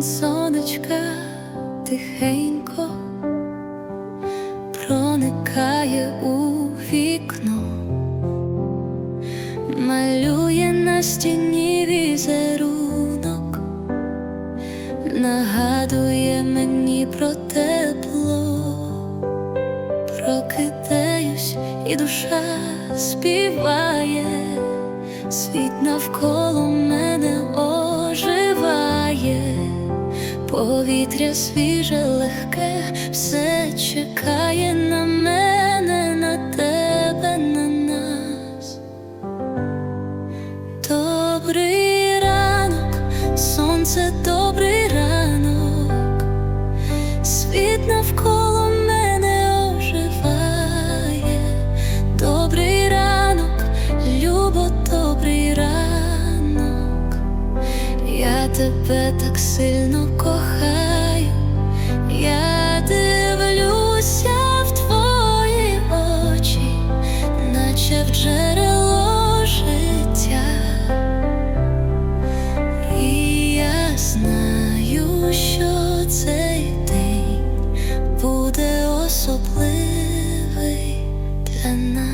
Тінь сонечка тихенько проникає у вікно, малює на стіні візерунок, нагадує мені про тепло, прокидаюсь, і душа співає, світ навколо мене. Повітря свіже, легке, все чекає на мене, на тебе, на нас. Добрий ранок, сонце, добрий тебе так сильно кохаю, я дивлюся в твої очі, наче в джерело життя. І я знаю, що цей день буде особливий для нас.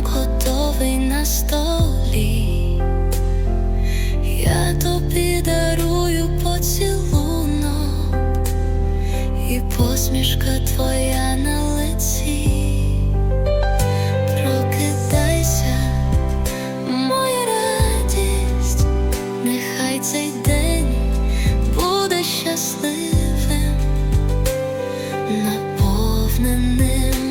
ранок готовий на столі, я тобі дарую поцілунок і посмішка твоя на лиці. Прокидайся, моя радість, нехай цей день буде щасливим, наповненим.